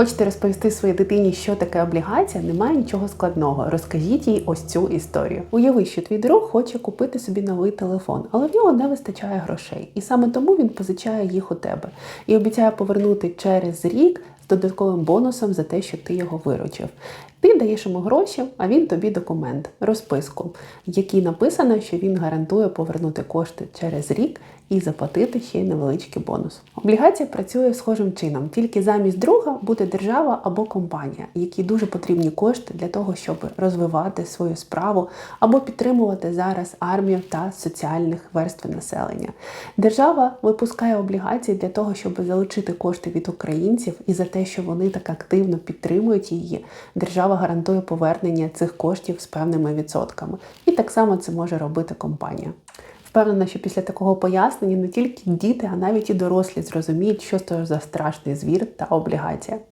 Хочете розповісти своїй дитині, що таке облігація? Немає нічого складного. Розкажіть їй ось цю історію. Уяви, що твій друг хоче купити собі новий телефон, але в нього не вистачає грошей. І саме тому він позичає їх у тебе і обіцяє повернути через рік додатковим бонусом за те, що ти його виручив. Ти даєш йому гроші, а він тобі документ, розписку, в якій написано, що він гарантує повернути кошти через рік і заплатити ще й невеличкий бонус. Облігація працює схожим чином, тільки замість друга буде держава або компанія, якій дуже потрібні кошти для того, щоб розвивати свою справу або підтримувати зараз армію та соціальних верств населення. Держава випускає облігації для того, щоб залучити кошти від українців, і за те, що вони так активно підтримують її, держава гарантує повернення цих коштів з певними відсотками. І так само це може робити компанія. Впевнена, що після такого пояснення не тільки діти, а навіть і дорослі зрозуміють, що це за страшний звір та облігація.